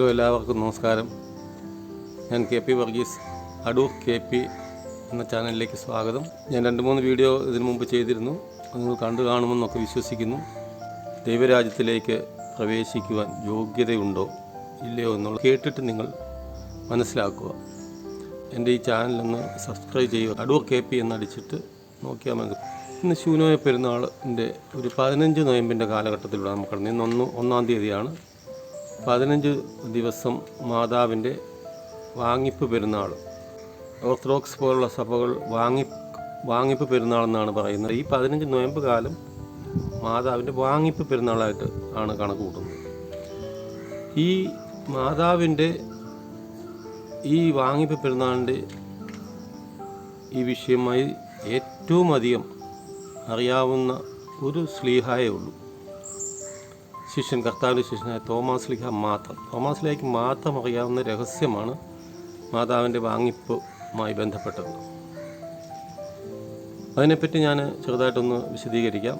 Hello എല്ലാവർക്കും നമസ്കാരം. ഞാൻ K P Varghese Adoor K P എന്ന ചാനലിലേക്ക് സ്വാഗതം. ഞാൻ രണ്ട് മൂന്ന് വീഡിയോ ഇതിനു മുമ്പ് ചെയ്തിരുന്നു. നിങ്ങൾ കണ്ടു കാണുമെന്നൊക്കെ വിശ്വസിക്കുന്നു. ദൈവരാജ്യത്തിലേക്ക് പ്രവേശിക്കുവാൻ യോഗ്യതയുണ്ടോ ഇല്ലയോ എന്നുള്ള കേട്ടിട്ട് നിങ്ങൾ മനസ്സിലാക്കുക. എന്റെ ഈ ചാനലൊന്ന് സബ്സ്ക്രൈബ് ചെയ്യുക. അടൂർ കെ പി എന്നടിച്ചിട്ട് നോക്കിയാൽ മതി. ഇന്ന് ശൂനോയ പെരുന്നാളിന്റെ ഒരു പതിനഞ്ച് നോയമ്പിന്റെ കാലഘട്ടത്തിലൂടെ നമുക്ക് ഇന്ന് ഒന്ന് ഒന്നാം തീയതിയാണ്. പതിനഞ്ച് ദിവസം മാതാവിന്റെ വാങ്ങിപ്പ് പെരുന്നാൾ ഓർത്തഡോക്സ് പോലുള്ള സഭകൾ വാങ്ങി വാങ്ങിപ്പ് പെരുന്നാൾ എന്നാണ് പറയുന്നത്. ഈ പതിനഞ്ച് നോയമ്പ് കാലം മാതാവിന്റെ വാങ്ങിപ്പ് പെരുന്നാളായിട്ട് ആണ് കണക്ക് കൂട്ടുന്നത്. ഈ മാതാവിന്റെ ഈ വാങ്ങിപ്പ് പെരുന്നാളിന്റെ ഈ വിഷയമായി ഏറ്റവും അധികം അറിയാവുന്ന ഒരു സ്ലീഹായേ ഉള്ളൂ. ശിഷ്യൻ കർത്താവിന്റെ ശിഷ്യനായ തോമാസ്ലിഹ മാത്രം തോമാസ് ലിഹയ്ക്ക് മാത്രം അറിയാവുന്ന രഹസ്യമാണ് മാതാവിന്റെ വാങ്ങിപ്പുമായി ബന്ധപ്പെട്ടത്. അതിനെപ്പറ്റി ഞാൻ ചെറുതായിട്ടൊന്ന് വിശദീകരിക്കാം.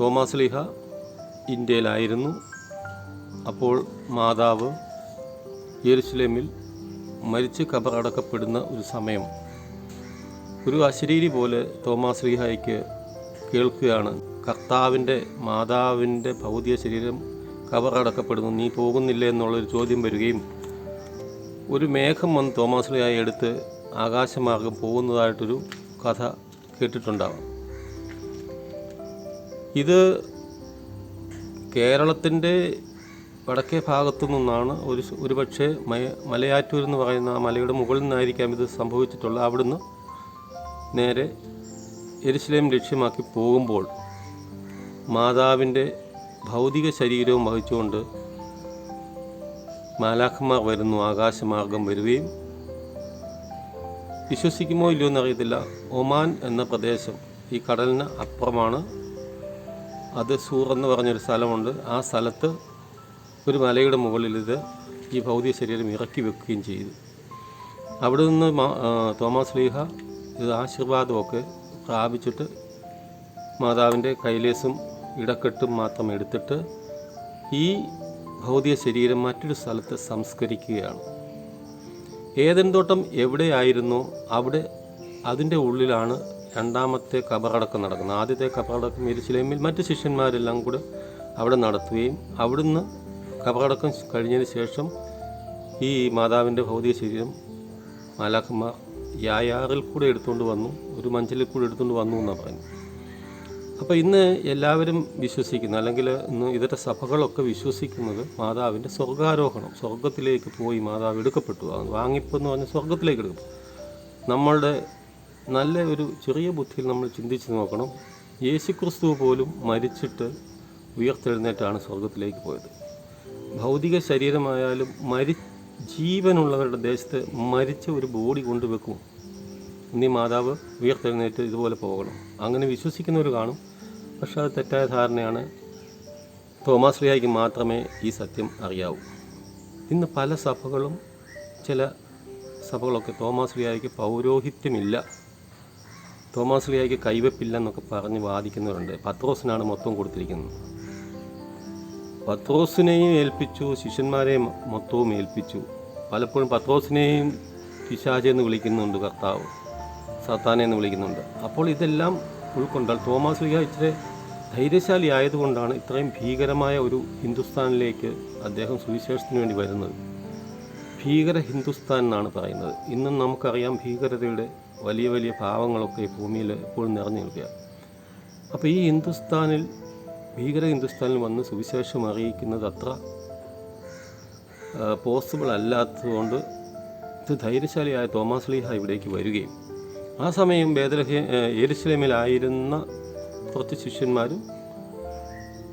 തോമാസ് ലീഹ ഇന്ത്യയിലായിരുന്നു. അപ്പോൾ മാതാവ് യെരുസലേമിൽ മരിച്ച് കബറടക്കപ്പെടുന്ന ഒരു സമയം. ഒരു അശരീരി പോലെ തോമാസ് ലീഹായ്ക്ക് കേൾക്കുകയാണ് കർത്താവിന്റെ മാതാവിന്റെ ഭൗതിക ശരീരം കബറടക്കപ്പെടുന്നു നീ പോകുന്നില്ല എന്നുള്ളൊരു ചോദ്യം വരികയും ഒരു മേഘം വന്ന് തോമാസ് ലീഹായി എടുത്ത് ആകാശമാർഗം പോകുന്നതായിട്ടൊരു കഥ കേട്ടിട്ടുണ്ടാവാം. ഇത് കേരളത്തിന്റെ വടക്കേ ഭാഗത്തു നിന്നാണ് ഒരു ഒരു പക്ഷേ മയ മലയാറ്റൂർ എന്ന് പറയുന്ന ആ മലയുടെ മുകളിൽ നിന്നായിരിക്കാം ഇത് സംഭവിച്ചിട്ടുള്ളത്. അവിടുന്ന് നേരെ എരിശിലേം ലക്ഷ്യമാക്കി പോകുമ്പോൾ മാതാവിന്റെ ഭൗതിക ശരീരവും വഹിച്ചുകൊണ്ട് മാലാഖന്മാർ വരുന്നു ആകാശമാർഗം വരികയും. വിശ്വസിക്കുമോ ഇല്ലയോ എന്നറിയത്തില്ല. ഒമാൻ എന്ന പ്രദേശം ഈ കടലിന് അപ്പുറമാണ്. അത് സൂർ എന്ന് പറഞ്ഞൊരു സ്ഥലമുണ്ട്. ആ സ്ഥലത്ത് ഒരു മലയുടെ മുകളിൽ ഇത് ഈ ഭൗതിക ശരീരം ഇറക്കി വെക്കുകയും ചെയ്തു. അവിടെ നിന്ന് തോമസ് ലീഹ ഇത് ആശീർവാദമൊക്കെ പ്രാപിച്ചിട്ട് മാതാവിന്റെ കൈലേസും ഇടക്കെട്ടും മാത്രം എടുത്തിട്ട് ഈ ഭൗതിക ശരീരം മറ്റൊരു സ്ഥലത്ത് സംസ്കരിക്കുകയാണ്. ഏതൻ തോട്ടം എവിടെയായിരുന്നോ അവിടെ അതിന്റെ ഉള്ളിലാണ് രണ്ടാമത്തെ കബറടക്കം നടക്കുന്നത്. ആദ്യത്തെ കബറടക്കം എരിശിലേമിൽ മറ്റ് ശിഷ്യന്മാരെല്ലാം കൂടെ അവിടെ നടത്തുകയും അവിടുന്ന് കബറടക്കം കഴിഞ്ഞതിന് ശേഷം ഈ മാതാവിന്റെ ഭൗതിക ശരീരം മാലാഖന്മാർ യായാറിൽ കൂടെ എടുത്തുകൊണ്ട് വന്നു ഒരു മഞ്ചലിൽ കൂടെ എടുത്തുകൊണ്ട് വന്നു എന്നാണ് പറയുന്നത്. അപ്പോൾ ഇന്ന് എല്ലാവരും വിശ്വസിക്കുന്നു. അല്ലെങ്കിൽ ഇന്ന് ഇതര സഭകളൊക്കെ വിശ്വസിക്കുന്നത് മാതാവിന്റെ സ്വർഗാരോഹണം. സ്വർഗത്തിലേക്ക് പോയി മാതാവ് എടുക്കപ്പെട്ടു. വാങ്ങിപ്പെന്ന് പറഞ്ഞ് സ്വർഗത്തിലേക്ക് എടുക്കും നമ്മളുടെ നല്ല ഒരു ചെറിയ ബുദ്ധിയിൽ നമ്മൾ ചിന്തിച്ച് നോക്കണം. യേശുക്രിസ്തു പോലും മരിച്ചിട്ട് ഉയർത്തെഴുന്നേറ്റാണ് സ്വർഗത്തിലേക്ക് പോയത്. ഭൗതിക ശരീരമായാലും മരി ജീവനുള്ളവരുടെ ദേശത്ത് മരിച്ച ഒരു ബോഡി കൊണ്ടുവെക്കും. ഇനി മാതാവ് ഉയർത്തെഴുന്നേറ്റ് ഇതുപോലെ പോകണം. അങ്ങനെ വിശ്വസിക്കുന്നവർ കാണും. പക്ഷെ അത് തെറ്റായ ധാരണയാണ്. തോമാസ് ലിയായിക്ക് മാത്രമേ ഈ സത്യം അറിയാവൂ. ഇന്ന് പല സഭകളും ചില സഭകളൊക്കെ തോമാസ് ലിയായിക്ക് പൗരോഹിത്യമില്ല. തോമാസ് ലിയായിക്ക് കൈവപ്പില്ല എന്നൊക്കെ പറഞ്ഞ് വാദിക്കുന്നവരുണ്ട്. പത്രോസിനാണ് മൊത്തം കൊടുത്തിരിക്കുന്നത്. പത്രോസിനെയും ഏൽപ്പിച്ചു ശിഷ്യന്മാരെയും മൊത്തവും ഏൽപ്പിച്ചു. പലപ്പോഴും പത്രോസിനെയും പിശാചെന്ന് വിളിക്കുന്നുണ്ട് കർത്താവ്. സത്താനെ എന്ന് വിളിക്കുന്നുണ്ട്. അപ്പോൾ ഇതെല്ലാം ഉൾക്കൊണ്ടാൽ തോമസ് ലിഹ ഇച്ചിരി ധൈര്യശാലി ആയതുകൊണ്ടാണ് ഇത്രയും ഭീകരമായ ഒരു ഹിന്ദുസ്ഥാനിലേക്ക് അദ്ദേഹം സുവിശേഷത്തിന് വേണ്ടി വരുന്നത്. ഭീകര ഹിന്ദുസ്ഥാൻ എന്നാണ് പറയുന്നത്. ഇന്നും നമുക്കറിയാം ഭീകരതയുടെ വലിയ വലിയ ഭാവങ്ങളൊക്കെ ഈ ഭൂമിയിൽ എപ്പോഴും നിറഞ്ഞു നിൽക്കുക അപ്പോൾ ഈ ഹിന്ദുസ്ഥാനിൽ ഭീകര ഹിന്ദുസ്ഥാനിൽ വന്ന് സുവിശേഷം അറിയിക്കുന്നത് അത്ര പോസിബിൾ അല്ലാത്തതുകൊണ്ട് ഇത് ധൈര്യശാലിയായ തോമസ് ലീഹ ഇവിടേക്ക് വരികയും ആ സമയം ബേദലഹ എരുസലേമിലായിരുന്ന കുറച്ച് ശിഷ്യന്മാരും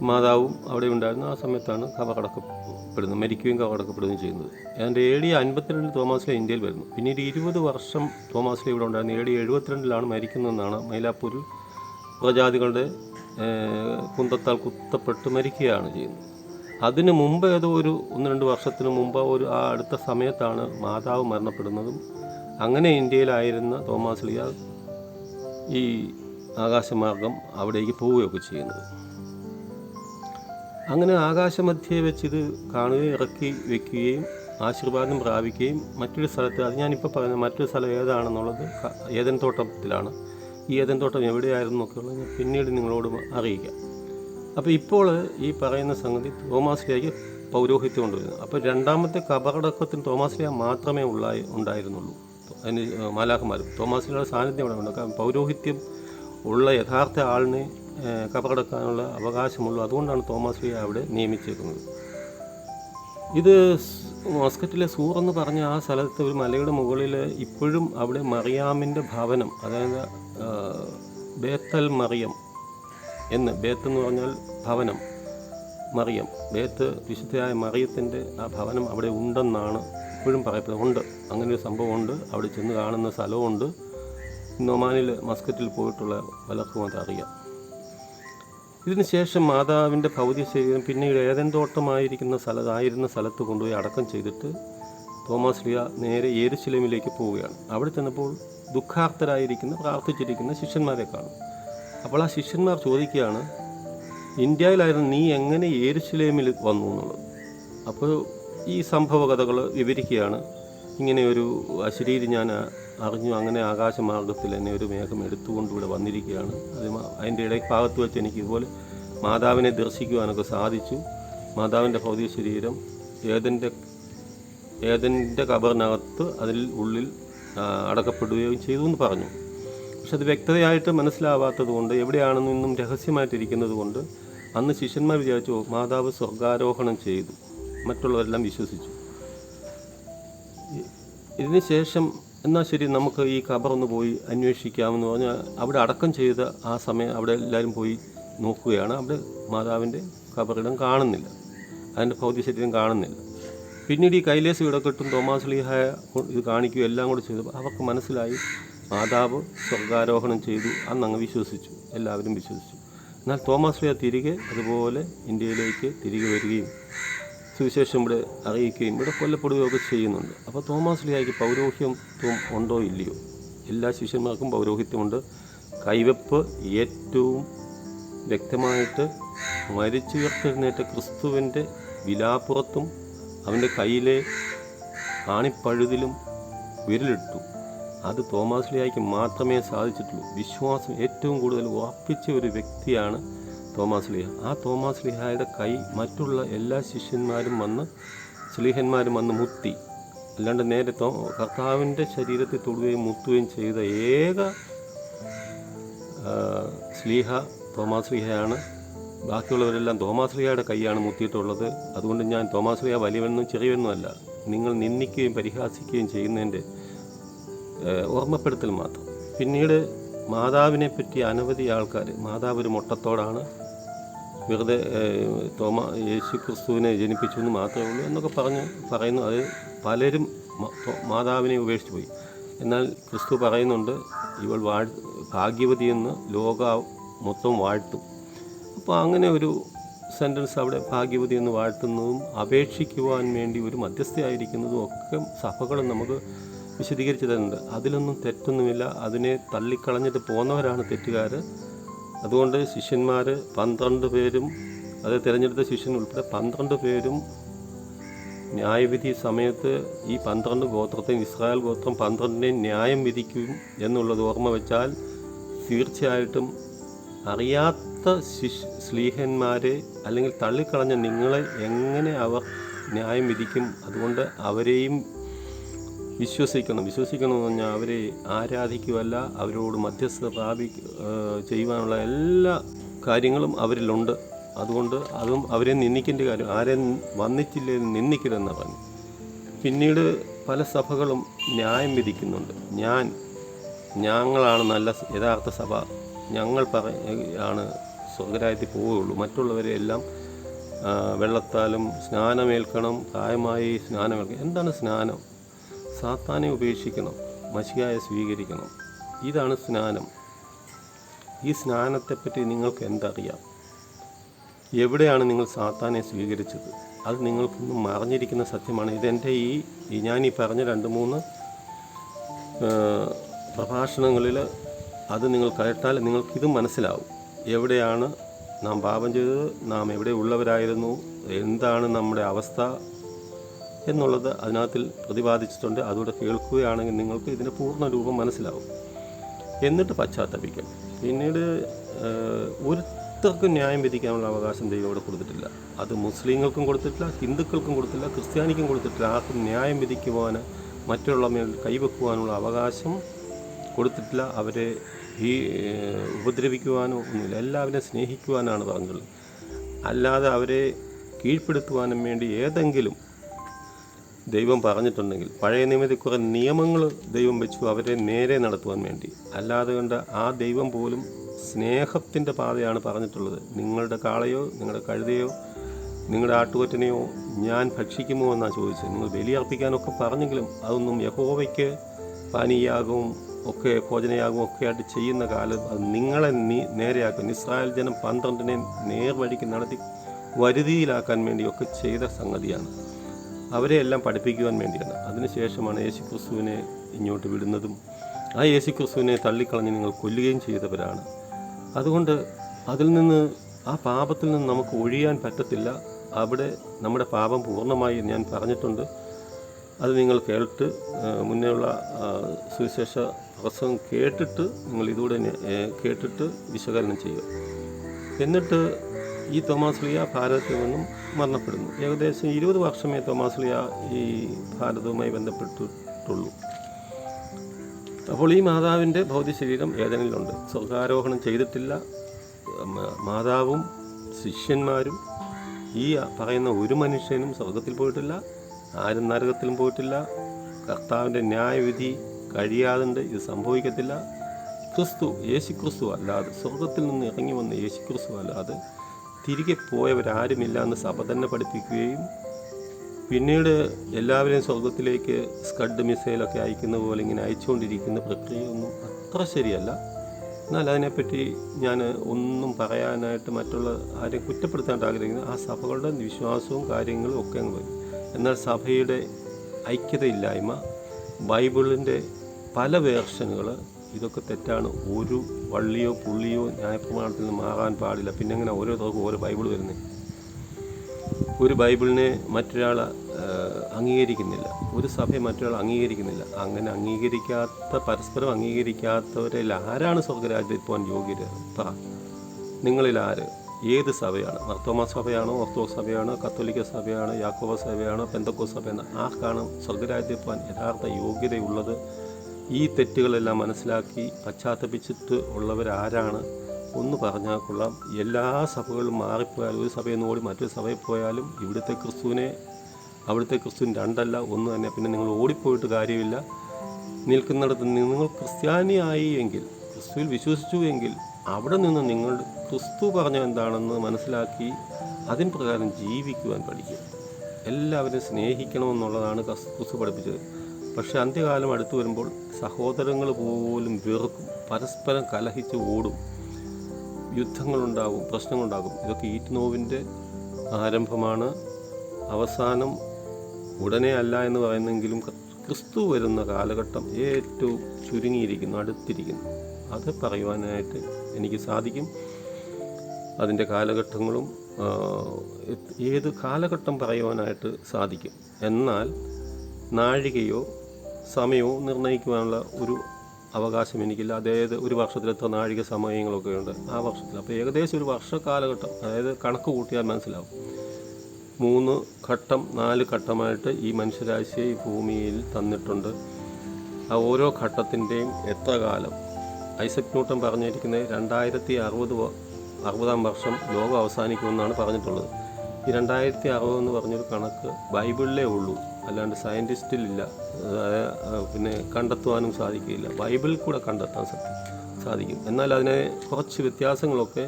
മാതാവും അവിടെ ഉണ്ടായിരുന്നു. ആ സമയത്താണ് കവ കടക്കപ്പെടുന്നത് മരിക്കുകയും കവ കടക്കപ്പെടുകയും ചെയ്യുന്നത്. അതിന്റെ ഏ ഡി അൻപത്തിരണ്ടിൽ തോമാസ്ലെ ഇന്ത്യയിൽ വരുന്നു. പിന്നീട് ഇരുപത് വർഷം തോമാസ്ലെ ഇവിടെ ഉണ്ടായിരുന്നു. ഏ ഡി എഴുപത്തിരണ്ടിലാണ് മരിക്കുന്നതെന്നാണ് മൈലാപ്പൂരിൽ പ്രജാതികളുടെ കുന്തത്താൽ കുത്തപ്പെട്ട് മരിക്കുകയാണ് ചെയ്യുന്നത്. അതിന് മുമ്പ് ഏതോ ഒരു ഒന്ന് രണ്ട് വർഷത്തിന് മുമ്പ് ഒരു ആ അടുത്ത സമയത്താണ് മാതാവ് മരണപ്പെടുന്നതും അങ്ങനെ ഇന്ത്യയിലായിരുന്ന തോമസ് ലിയ ഈ ആകാശമാർഗം അവിടേക്ക് പോവുകയൊക്കെ ചെയ്യുന്നത്. അങ്ങനെ ആകാശമധ്യേ വെച്ചിത് കാണുകയും ഇറക്കി വെക്കുകയും ആശീർവാദം പ്രാപിക്കുകയും മറ്റൊരു സ്ഥലത്ത് അത് ഞാനിപ്പോൾ പറയുന്നത് മറ്റൊരു സ്ഥലം ഏതാണെന്നുള്ളത് ഏതൻ തോട്ടത്തിലാണ്. ഈ ഏതൻ തോട്ടം എവിടെയായിരുന്നു എന്നൊക്കെയുള്ളത് ഞാൻ പിന്നീട് നിങ്ങളോട് അറിയിക്കാം. അപ്പോൾ ഇപ്പോൾ ഈ പറയുന്ന സംഗതി തോമസ് ലിയാക്ക് പൗരോഹിത്യം കൊണ്ടുവരുന്നത് അപ്പോൾ രണ്ടാമത്തെ കബറടക്കത്തിന് തോമസ് ലിയ മാത്രമേ ഉള്ള ഉണ്ടായിരുന്നുള്ളൂ. അതിന് മാലാഖമാരും. തോമാസിലുള്ള സാന്നിധ്യം അവിടെ കാരണം പൗരോഹിത്യം ഉള്ള യഥാർത്ഥ ആളിനെ കപകടക്കാനുള്ള അവകാശമുള്ളൂ. അതുകൊണ്ടാണ് തോമാസ് ലിയ അവിടെ നിയമിച്ചേക്കുന്നത്. ഇത് മസ്കറ്റിലെ സൂർ എന്ന് പറഞ്ഞ ആ സ്ഥലത്ത് ഒരു മലയുടെ മുകളിൽ ഇപ്പോഴും അവിടെ മറിയാമിന്റെ ഭവനം അതായത് ബേത്തൽ മറിയം എന്ന് ബേത്ത് എന്ന് പറഞ്ഞാൽ ഭവനം മറിയം. ബേത്ത് വിശുദ്ധയായ മറിയത്തിന്റെ ആ ഭവനം അവിടെ ഉണ്ടെന്നാണ് ഇപ്പോഴും പറയപ്പെടുന്നത് ഉണ്ട് അങ്ങനെ ഒരു സംഭവമുണ്ട്. അവിടെ ചെന്ന് കാണുന്ന സ്ഥലമുണ്ട് ഒമാനിൽ മസ്കറ്റിൽ പോയിട്ടുള്ള പലർക്കും അതറിയാം ഇതിനുശേഷം മാതാവിന്റെ ഭൗതിക ശരീരം പിന്നീട് ഏതൻ തോട്ടമായിരിക്കുന്ന സ്ഥലത്തായിരുന്ന സ്ഥലത്ത് കൊണ്ടുപോയി അടക്കം ചെയ്തിട്ട് തോമസ് ലിയ നേരെ ഏരുശിലമിലേക്ക് പോവുകയാണ്. അവിടെ ചെന്നപ്പോൾ ദുഃഖാർത്ഥരായിരിക്കുന്ന പ്രാർത്ഥിച്ചിരിക്കുന്ന ശിഷ്യന്മാരെ കാണും. അപ്പോൾ ആ ശിഷ്യന്മാർ ചോദിക്കുകയാണ് ഇന്ത്യയിലായിരുന്നു നീ എങ്ങനെ ഏരുശിലേമിൽ വന്നു? എന്നുള്ളത്. അപ്പോൾ ഈ സംഭവകഥകൾ വിവരിക്കുകയാണ്. ഇങ്ങനെയൊരു അശരീരി ഞാൻ അറിഞ്ഞു. അങ്ങനെ ആകാശമാർഗത്തിൽ എന്നെ ഒരു മേഘം എടുത്തുകൊണ്ട് ഇവിടെ വന്നിരിക്കുകയാണ്. അത് അതിന്റെ ഇടയ്ക്ക് ഭാഗത്ത് വെച്ച് എനിക്ക് ഇതുപോലെ മാതാവിനെ ദർശിക്കുവാനൊക്കെ സാധിച്ചു. മാതാവിന്റെ ഭൗതിക ശരീരം ഏതിന്റെ ഏതിന്റെ കബറിനകത്ത് അതിൽ ഉള്ളിൽ അടക്കപ്പെടുകയും ചെയ്തു എന്ന് പറഞ്ഞു. പക്ഷെ അത് വ്യക്തതയായിട്ട് മനസ്സിലാവാത്തത് കൊണ്ട് എവിടെയാണെന്നും രഹസ്യമായിട്ടിരിക്കുന്നത് കൊണ്ട് അന്ന് ശിഷ്യന്മാർ വിചാരിച്ചു "ഓ, മാതാവ് സ്വർഗാരോഹണം ചെയ്തു. മറ്റുള്ളവരെല്ലാം വിശ്വസിച്ചു. ഇതിന് ശേഷം എന്നാൽ ശരി നമുക്ക് ഈ ഖബറൊന്ന് പോയി അന്വേഷിക്കാമെന്ന് പറഞ്ഞാൽ അവിടെ അടക്കം ചെയ്ത ആ സമയം അവിടെ എല്ലാവരും പോയി നോക്കുകയാണ്. അവിടെ മാതാവിന്റെ ഖബറിടം കാണുന്നില്ല. അതിന്റെ ഭൗതിക ശരീരം കാണുന്നില്ല. പിന്നീട് ഈ കൈലേസ് വിടക്കെട്ടും തോമാസ് ലീഹായ ഇത് കാണിക്കുകയും എല്ലാം കൂടെ ചെയ്തു. അവർക്ക് മനസ്സിലായി മാതാവ് സ്വർഗാരോഹണം ചെയ്തു അന്നങ്ങ് വിശ്വസിച്ചു. എല്ലാവരും വിശ്വസിച്ചു. എന്നാൽ തോമസ് തിരികെ അതുപോലെ ഇന്ത്യയിലേക്ക് തിരികെ വരികയും സുവിശേഷം ഇവിടെ അറിയിക്കുകയും ഇവിടെ കൊല്ലപ്പെടുകയൊക്കെ ചെയ്യുന്നുണ്ട്. അപ്പോൾ തോമസ് ലിയായിക്ക് പൗരോഹിത്വം ഉണ്ടോ ഇല്ലയോ? എല്ലാ ശിഷ്യന്മാർക്കും പൗരോഹിത്യമുണ്ട്. കൈവെപ്പ് ഏറ്റവും വ്യക്തമായിട്ട് മരിച്ചുയർത്തെഴുന്നേറ്റ ക്രിസ്തുവിന്റെ വിലാപ്പുറത്തും അവന്റെ കയ്യിലെ കാണിപ്പഴുതിലും വിരലിട്ടു. അത് തോമാസ് ലിയായ്ക്ക് മാത്രമേ സാധിച്ചിട്ടുള്ളൂ. വിശ്വാസം ഏറ്റവും കൂടുതൽ ഉറപ്പിച്ച ഒരു വ്യക്തിയാണ് തോമാസ് ലിഹ. ആ തോമാസ് ലിഹായുടെ കൈ മറ്റുള്ള എല്ലാ ശിഷ്യന്മാരും വന്ന് സ്ലീഹന്മാരും വന്ന് മുത്തി. അല്ലാണ്ട് നേരെ തോ കർത്താവിന്റെ ശരീരത്തിൽ തൊടുകയും മുത്തുകയും ചെയ്ത ഏക സ്ലീഹ തോമാസ് ലിഹയാണ്. ബാക്കിയുള്ളവരെല്ലാം തോമാസ് ലിഹയുടെ കൈയാണ് മുത്തിയിട്ടുള്ളത്. അതുകൊണ്ട് ഞാൻ തോമാസ് ലിഹ വലിയവെന്നും ചെറിയവെന്നുമല്ല നിങ്ങൾ നിന്ദിക്കുകയും പരിഹാസിക്കുകയും ചെയ്യുന്നതിന്റെ ഓർമ്മപ്പെടുത്തൽ മാത്രം. പിന്നീട് മാതാവിനെ പറ്റി അനവധി ആൾക്കാർ മാതാവ് ഒരു മുട്ടത്തോടാണ്. വെറുതെ തോമ യേശു ക്രിസ്തുവിനെ ജനിപ്പിച്ചു എന്ന് മാത്രമേ ഉള്ളൂ എന്നൊക്കെ പറഞ്ഞ് പറയുന്നു. അത് പലരും മാതാവിനെ ഉപേക്ഷിച്ച് പോയി. എന്നാൽ ക്രിസ്തു പറയുന്നുണ്ട് ഇവൾ വാഴ് ഭാഗ്യവതി എന്ന് ലോക മൊത്തം വാഴ്ത്തും. അപ്പോൾ അങ്ങനെ ഒരു സെന്റൻസ് അവിടെ ഭാഗ്യവതി എന്ന് വാഴ്ത്തുന്നതും അപേക്ഷിക്കുവാൻ വേണ്ടി ഒരു മധ്യസ്ഥയായിരിക്കുന്നതും ഒക്കെ സഭകളും നമുക്ക് വിശദീകരിച്ചു തരുന്നുണ്ട്. അതിലൊന്നും തെറ്റൊന്നുമില്ല. അതിനെ തള്ളിക്കളഞ്ഞിട്ട് പോകുന്നവരാണ് തെറ്റുകാർ അതുകൊണ്ട് ശിഷ്യന്മാർ പന്ത്രണ്ട് പേരും അത് തിരഞ്ഞെടുത്ത ശിഷ്യൻ ഉൾപ്പെടെ പന്ത്രണ്ട് പേരും ന്യായവിധി സമയത്ത് ഈ പന്ത്രണ്ട് ഗോത്രത്തെയും ഇസ്രായേൽ ഗോത്രം പന്ത്രണ്ടിനെയും ന്യായം വിധിക്കും എന്നുള്ളത് ഓർമ്മ വെച്ചാൽ തീർച്ചയായിട്ടും അറിയാത്ത ശിഷ് സ്ലീഹന്മാരെ അല്ലെങ്കിൽ തള്ളിക്കളഞ്ഞ നിങ്ങളെ എങ്ങനെ അവർ ന്യായം വിധിക്കും? അതുകൊണ്ട് അവരെയും വിശ്വസിക്കണം. വിശ്വസിക്കണം എന്ന് പറഞ്ഞാൽ അവരെ ആരാധിക്കുമല്ല അവരോട് മധ്യസ്ഥത പ്രാപി ചെയ്യുവാനുള്ള എല്ലാ കാര്യങ്ങളും അവരിലുണ്ട്. അതുകൊണ്ട് അതും അവരെ നിന്ദിക്കേണ്ട കാര്യം ആരെ വന്നിട്ടില്ലേ നിന്ദിക്കരുതെന്ന് പറഞ്ഞു. പിന്നീട് പല സഭകളും ന്യായം വിധിക്കുന്നുണ്ട്. ഞാൻ ഞങ്ങളാണ് നല്ല യഥാർത്ഥ സഭ. ഞങ്ങൾ പറയാണ് ആണ് സ്വർഗരാജ്യത്തിൽ പോവുകയുള്ളൂ. മറ്റുള്ളവരെ എല്ലാം വെള്ളത്താലും സ്നാനമേൽക്കണം പ്രായമായി സ്നാനമേൽക്കണം. എന്താണ് സ്നാനം? സാത്താനെ ഉപേക്ഷിക്കണം മഷിയായ സ്വീകരിക്കണം. ഇതാണ് സ്നാനം. ഈ സ്നാനത്തെപ്പറ്റി നിങ്ങൾക്ക് എന്തറിയാം? എവിടെയാണ് നിങ്ങൾ സാത്താനെ സ്വീകരിച്ചത്? അത് നിങ്ങൾക്കൊന്നും മറിഞ്ഞിരിക്കുന്ന സത്യമാണ്. ഇതെന്റെ ഈ ഞാൻ ഈ പറഞ്ഞ രണ്ട് മൂന്ന് പ്രഭാഷണങ്ങളിൽ അത് നിങ്ങൾ കേട്ടാൽ നിങ്ങൾക്കിത് മനസ്സിലാവും. എവിടെയാണ് നാം പാപം ചെയ്തത്? നാം എവിടെ ഉള്ളവരായിരുന്നു? എന്താണ് നമ്മുടെ അവസ്ഥ? എന്നുള്ളത് അതിനകത്തിൽ പ്രതിപാദിച്ചിട്ടുണ്ട്. അതുകൂടെ കേൾക്കുകയാണെങ്കിൽ നിങ്ങൾക്ക് ഇതിന്റെ പൂർണ രൂപം മനസ്സിലാവും. എന്നിട്ട് പശ്ചാത്തപിക്കും. പിന്നീട് ഒരുത്തർക്കും ന്യായം വിധിക്കാനുള്ള അവകാശം ദൈവം കൊടുത്തിട്ടില്ല. അത് മുസ്ലിങ്ങൾക്കും കൊടുത്തിട്ടില്ല ഹിന്ദുക്കൾക്കും കൊടുത്തിട്ടില്ല ക്രിസ്ത്യാനിക്കും കൊടുത്തിട്ടില്ല. ആർക്കും ന്യായം വിധിക്കുവാൻ മറ്റുള്ള മേൽ കൈവെക്കുവാനുള്ള അവകാശം കൊടുത്തിട്ടില്ല. അവരെ ഈ ഉപദ്രവിക്കുവാനോ ഒന്നുമില്ല. എല്ലാവരെയും സ്നേഹിക്കുവാനാണ് പറഞ്ഞുള്ളത് അല്ലാതെ അവരെ കീഴ്പ്പെടുത്തുവാനും വേണ്ടി ഏതെങ്കിലും ദൈവം പറഞ്ഞിട്ടുണ്ടെങ്കിൽ പഴയ നിയമത്തിൽ കുറേ നിയമങ്ങൾ ദൈവം വെച്ചു അവരെ നേരെ നടത്തുവാൻ വേണ്ടി. അല്ലാതെ കണ്ട് ആ ദൈവം പോലും സ്നേഹത്തിന്റെ പാതയാണ് പറഞ്ഞിട്ടുള്ളത്. നിങ്ങളുടെ കാളയോ നിങ്ങളുടെ കഴുതയോ നിങ്ങളുടെ ആട്ടുകൊറ്റനെയോ ഞാൻ ഭക്ഷിക്കുമോ എന്നാണ് ചോദിച്ചത്. നിങ്ങൾ ബലിയർപ്പിക്കാനൊക്കെ പറഞ്ഞെങ്കിലും അതൊന്നും യഹോവയ്ക്ക് പാനീയാകവും ഒക്കെ ഭോജനയാകവും ഒക്കെ ആയിട്ട് ചെയ്യുന്ന കാലം അത് നിങ്ങളെ നീ നേരെയാക്കും. ഇസ്രായേൽ ജനം പന്ത്രണ്ടിനെ നേർവഴിക്ക് നടത്തി വരുതിയിലാക്കാൻ വേണ്ടിയൊക്കെ ചെയ്ത സംഗതിയാണ്. അവരെ എല്ലാം പഠിപ്പിക്കുവാൻ വേണ്ടിയാണ്. അതിനുശേഷമാണ് യേശു ക്രിസ്തുവിനെ ഇങ്ങോട്ട് വിടുന്നതും ആ യേശു ക്രിസ്തുവിനെ തള്ളിക്കളഞ്ഞ് നിങ്ങൾ കൊല്ലുകയും ചെയ്തവരാണ്. അതുകൊണ്ട് അതിൽ നിന്ന് ആ പാപത്തിൽ നിന്ന് നമുക്ക് ഒഴിയാൻ പറ്റത്തില്ല. അവിടെ നമ്മുടെ പാപം പൂർണമായി ഞാൻ പറഞ്ഞിട്ടുണ്ട്. അത് നിങ്ങൾ കേട്ട് മുന്നേയുള്ള സുവിശേഷ പ്രസംഗം കേട്ടിട്ട് നിങ്ങൾ ഇതുകൂടെ കേട്ടിട്ട് വിശകലനം ചെയ്യുക. എന്നിട്ട് ഈ തോമാസ് ലിയ ഭാരതത്തിൽ നിന്നും മരണപ്പെടുന്നു. ഏകദേശം ഇരുപത് വർഷമേ തോമാസ് ലിയ ഈ ഭാരതവുമായി ബന്ധപ്പെട്ടിട്ടുള്ളൂ. അപ്പോൾ ഈ മാതാവിന്റെ ഭൗതിക ശരീരം ഏതനിലുണ്ട് സ്വർഗാരോഹണം ചെയ്തിട്ടില്ല. മാതാവും ശിഷ്യന്മാരും ഈ പറയുന്ന ഒരു മനുഷ്യനും സ്വർഗത്തിൽ പോയിട്ടില്ല ആരും നരകത്തിലും പോയിട്ടില്ല കർത്താവിന്റെ ന്യായവിധി കഴിയാതുണ്ട് ഇത് സംഭവിക്കത്തില്ല. ക്രിസ്തു യേശു ക്രിസ്തു അല്ലാതെ സ്വർഗത്തിൽ നിന്ന് ഇറങ്ങി വന്ന യേശു ക്രിസ്തു അല്ലാതെ തിരികെ പോയവരാരുമില്ല എന്ന് സഭ തന്നെ പഠിപ്പിക്കുകയും പിന്നീട് എല്ലാവരെയും സ്വർഗത്തിലേക്ക് സ്കഡ് മിസൈലൊക്കെ അയക്കുന്ന പോലെ ഇങ്ങനെ അയച്ചുകൊണ്ടിരിക്കുന്ന പ്രക്രിയയൊന്നും അത്ര ശരിയല്ല. എന്നാൽ അതിനെപ്പറ്റി ഞാൻ ഒന്നും പറയാനായിട്ട് മറ്റുള്ള ആരെയും കുറ്റപ്പെടുത്താനായിട്ട് ആഗ്രഹിക്കുന്നത് ആ സഭകളുടെ വിശ്വാസവും കാര്യങ്ങളും ഒക്കെ അങ്ങ് വരും. എന്നാൽ സഭയുടെ ഐക്യതയില്ലായ്മ ബൈബിളിന്റെ പല വേർഷനുകൾ ഇതൊക്കെ തെറ്റാണ്. ഒരു വള്ളിയോ പുള്ളിയോ ന്യായപ്രമാണത്തിൽ നിന്ന് മാറാൻ പാടില്ല. പിന്നെ അങ്ങനെ ഓരോ തോക്കും ഓരോ ബൈബിൾ വരുന്നത് ഒരു ബൈബിളിനെ മറ്റൊരാൾ അംഗീകരിക്കുന്നില്ല. ഒരു സഭയെ മറ്റൊരാൾ അംഗീകരിക്കുന്നില്ല. അങ്ങനെ അംഗീകരിക്കാത്ത പരസ്പരം അംഗീകരിക്കാത്തവരിൽ ആരാണ് സ്വർഗരാജ്യത്തിൽ പോകാൻ യോഗ്യത നിങ്ങളിൽ ആര്? ഏത് സഭയാണ്? മർത്തോമ സഭയാണോ ഓർത്തോ സഭയാണോ കത്തോലിക്ക സഭയാണോ യാക്കോബ സഭയാണോ പെന്തക്കോ സഭയാണോ? ആർക്കാണ് സ്വർഗരാജ്യത്തിൽ പോകാൻ യഥാർത്ഥ യോഗ്യതയുള്ളത്? ഈ തെറ്റുകളെല്ലാം മനസ്സിലാക്കി പശ്ചാത്തപിച്ചിട്ട് ഉള്ളവരാരാണ്? ഒന്ന് പറഞ്ഞാൽ കൊള്ളാം. എല്ലാ സഭകളും മാറിപ്പോയാലും ഒരു സഭയിൽ നിന്ന് ഓടി മറ്റൊരു സഭയിൽ പോയാലും ഇവിടുത്തെ ക്രിസ്തുവിനെ അവിടുത്തെ ക്രിസ്തുവിന് രണ്ടല്ല ഒന്ന് തന്നെ. പിന്നെ നിങ്ങൾ ഓടിപ്പോയിട്ട് കാര്യമില്ല. നിൽക്കുന്നിടത്ത് നിങ്ങൾ ക്രിസ്ത്യാനിയായി എങ്കിൽ ക്രിസ്തുവിൽ വിശ്വസിച്ചു എങ്കിൽ അവിടെ നിന്ന് നിങ്ങൾ ക്രിസ്തു പറഞ്ഞ എന്താണെന്ന് മനസ്സിലാക്കി അതിൻ പ്രകാരം ജീവിക്കുവാൻ പഠിക്കുക. എല്ലാവരും സ്നേഹിക്കണമെന്നുള്ളതാണ് ക്രിസ്തു പഠിപ്പിച്ചത്. പക്ഷേ അന്ത്യകാലം അടുത്തു വരുമ്പോൾ സഹോദരങ്ങൾ പോലും വെറുക്കും. പരസ്പരം കലഹിച്ച് ഓടും. യുദ്ധങ്ങളുണ്ടാകും പ്രശ്നങ്ങളുണ്ടാകും. ഇതൊക്കെ ഈറ്റുനോവിന്റെ ആരംഭമാണ്. അവസാനം ഉടനെ അല്ല എന്ന് പറയുന്നെങ്കിലും ക്രിസ്തു വരുന്ന കാലഘട്ടം ഏറ്റവും ചുരുങ്ങിയിരിക്കുന്നു അടുത്തിരിക്കുന്നു. അത് പറയുവാനായിട്ട് എനിക്ക് സാധിക്കും. അതിന്റെ കാലഘട്ടങ്ങളും ഏത് കാലഘട്ടം പറയുവാനായിട്ട് സാധിക്കും. എന്നാൽ നാഴികയോ സമയമോ നിർണയിക്കുവാനുള്ള ഒരു അവകാശം എനിക്കില്ല. അതായത് ഒരു വർഷത്തിൽ എത്ര നാഴിക സമയങ്ങളൊക്കെ ഉണ്ട് ആ വർഷത്തിൽ. അപ്പോൾ ഏകദേശം ഒരു വർഷ കാലഘട്ടം അതായത് കണക്ക് കൂട്ടിയാൽ മനസ്സിലാവും. മൂന്ന് ഘട്ടം നാല് ഘട്ടമായിട്ട് ഈ മനുഷ്യരാശിയെ ഈ ഭൂമിയിൽ തന്നിട്ടുണ്ട്. ആ ഓരോ ഘട്ടത്തിന്റെയും എത്ര കാലം? ഐസക് ന്യൂട്ടൻ പറഞ്ഞിരിക്കുന്നത് രണ്ടായിരത്തി അറുപത് അറുപതാം വർഷം ലോകം അവസാനിക്കുമെന്നാണ് പറഞ്ഞിട്ടുള്ളത്. ഈ രണ്ടായിരത്തി അറുപതെന്ന് പറഞ്ഞൊരു കണക്ക് ബൈബിളിലേ ഉള്ളൂ. അല്ലാണ്ട് സയന്റിസ്റ്റിലില്ല പിന്നെ കണ്ടെത്തുവാനും സാധിക്കില്ല ബൈബിളിൽ കൂടെ കണ്ടെത്താൻ സാധിക്കും. എന്നാൽ അതിനെ കുറച്ച് വ്യത്യാസങ്ങളൊക്കെ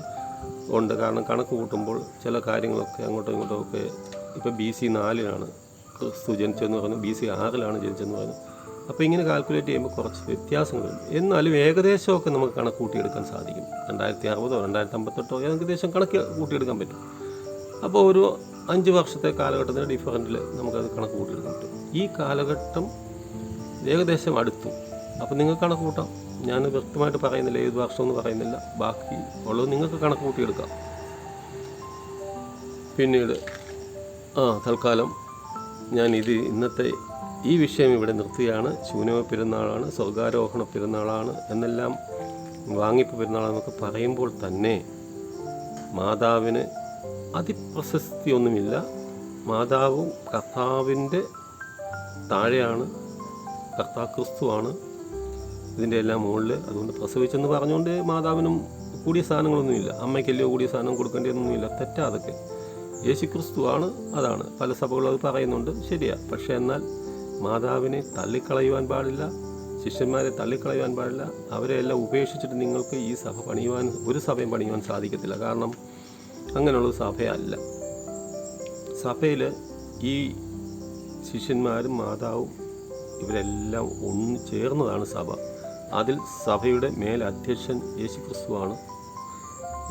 ഉണ്ട്. കാരണം കണക്ക് കൂട്ടുമ്പോൾ ചില കാര്യങ്ങളൊക്കെ അങ്ങോട്ടും ഇങ്ങോട്ടും ഒക്കെ ഇപ്പോൾ ബി സി നാലിലാണ് ക്രിസ്തു ജനിച്ചതെന്ന് പറയുന്നത്. ബി സി ആറിലാണ് ജനിച്ചതെന്ന് പറയുന്നത്. അപ്പോൾ ഇങ്ങനെ കാൽക്കുലേറ്റ് ചെയ്യുമ്പോൾ കുറച്ച് വ്യത്യാസങ്ങളുണ്ട് എന്നാലും ഏകദേശമൊക്കെ നമുക്ക് കണക്ക് കൂട്ടിയെടുക്കാൻ സാധിക്കും. രണ്ടായിരത്തി അറുപതോ രണ്ടായിരത്തി അമ്പത്തെട്ടോ ഏകദേശം കണക്ക് കൂട്ടിയെടുക്കാൻ പറ്റും. അപ്പോൾ ഒരു അഞ്ച് വർഷത്തെ കാലഘട്ടത്തിന്റെ ഡിഫറന്റിൽ നമുക്കത് കണക്ക് കൂട്ടിയെടുക്കാൻ പറ്റും. ഈ കാലഘട്ടം ഏകദേശം അടുത്തു. അപ്പോൾ നിങ്ങൾക്ക് കണക്ക് കൂട്ടാം. ഞാൻ വ്യക്തമായിട്ട് പറയുന്നില്ല ഏത് എന്ന് പറയുന്നില്ല. ബാക്കി ഉള്ളത് നിങ്ങൾക്ക് കണക്ക് കൂട്ടിയെടുക്കാം. പിന്നീട് ആ തൽക്കാലം ഞാൻ ഇത് ഇന്നത്തെ ഈ വിഷയം ഇവിടെ നിർത്തുകയാണ്. ശൂന്യവ പെരുന്നാളാണ് സ്വർഗാരോഹണ പെരുന്നാളാണ് എന്നെല്ലാം വാങ്ങിപ്പ് പെരുന്നാളെന്നൊക്കെ പറയുമ്പോൾ തന്നെ മാതാവിന് അതിപ്രശസ്തിയൊന്നുമില്ല. മാതാവും കർത്താവിന്റെ താഴെയാണ്. കർത്താ ക്രിസ്തുവാണ്. ഇതിന്റെ എല്ലാം മുകളിൽ അതുകൊണ്ട് പ്രസവിച്ചെന്ന് പറഞ്ഞുകൊണ്ട് മാതാവിനും കൂടിയ സാധനങ്ങളൊന്നുമില്ല. അമ്മയ്ക്കല്ലയോ കൂടിയ സാധനം കൊടുക്കേണ്ടതൊന്നുമില്ല. തെറ്റാ അതൊക്കെ. യേശു ക്രിസ്തുവാണ് അതാണ്. പല സഭകളും അത് പറയുന്നുണ്ട്. ശരിയാ. പക്ഷേ എന്നാൽ മാതാവിനെ തള്ളിക്കളയുവാൻ പാടില്ല. ശിഷ്യന്മാരെ തള്ളിക്കളയുവാൻ പാടില്ല. അവരെ എല്ലാം ഉപേക്ഷിച്ചിട്ട് നിങ്ങൾക്ക് ഈ സഭ പണിയുവാൻ ഒരു സഭയും പണിയുവാൻ സാധിക്കത്തില്ല. കാരണം അങ്ങനെയുള്ള സഭയല്ല. സഭയിൽ ഈ ശിഷ്യന്മാരും മാതാവും ഇവരെല്ലാം ഒന്ന് ചേർന്നതാണ് സഭ. അതിൽ സഭയുടെ മേലധ്യക്ഷൻ യേശു ക്രിസ്തുവാണ്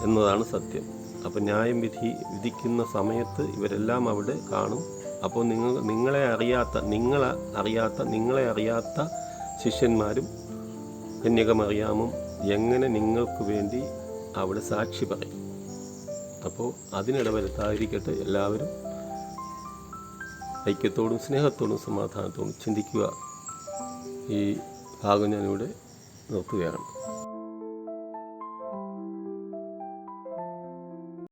എന്നതാണ് സത്യം. അപ്പോൾ ന്യായം വിധി വിധിക്കുന്ന സമയത്ത് ഇവരെല്ലാം അവിടെ കാണും. അപ്പോൾ നിങ്ങൾ നിങ്ങളെ അറിയാത്ത നിങ്ങളെ അറിയാത്ത നിങ്ങളെ അറിയാത്ത ശിഷ്യന്മാരും കന്യകമറിയാമും എങ്ങനെ നിങ്ങൾക്ക് വേണ്ടി അവിടെ സാക്ഷി പറയും? അപ്പോൾ അതിനിടവരുത്താതിരിക്കട്ടെ എല്ലാവരും ഐക്യത്തോടും സ്നേഹത്തോടും സമാധാനത്തോടും ചിന്തിക്കുക ഈ ഭാഗം ഞാനിവിടെ നിർത്തുകയാണ്.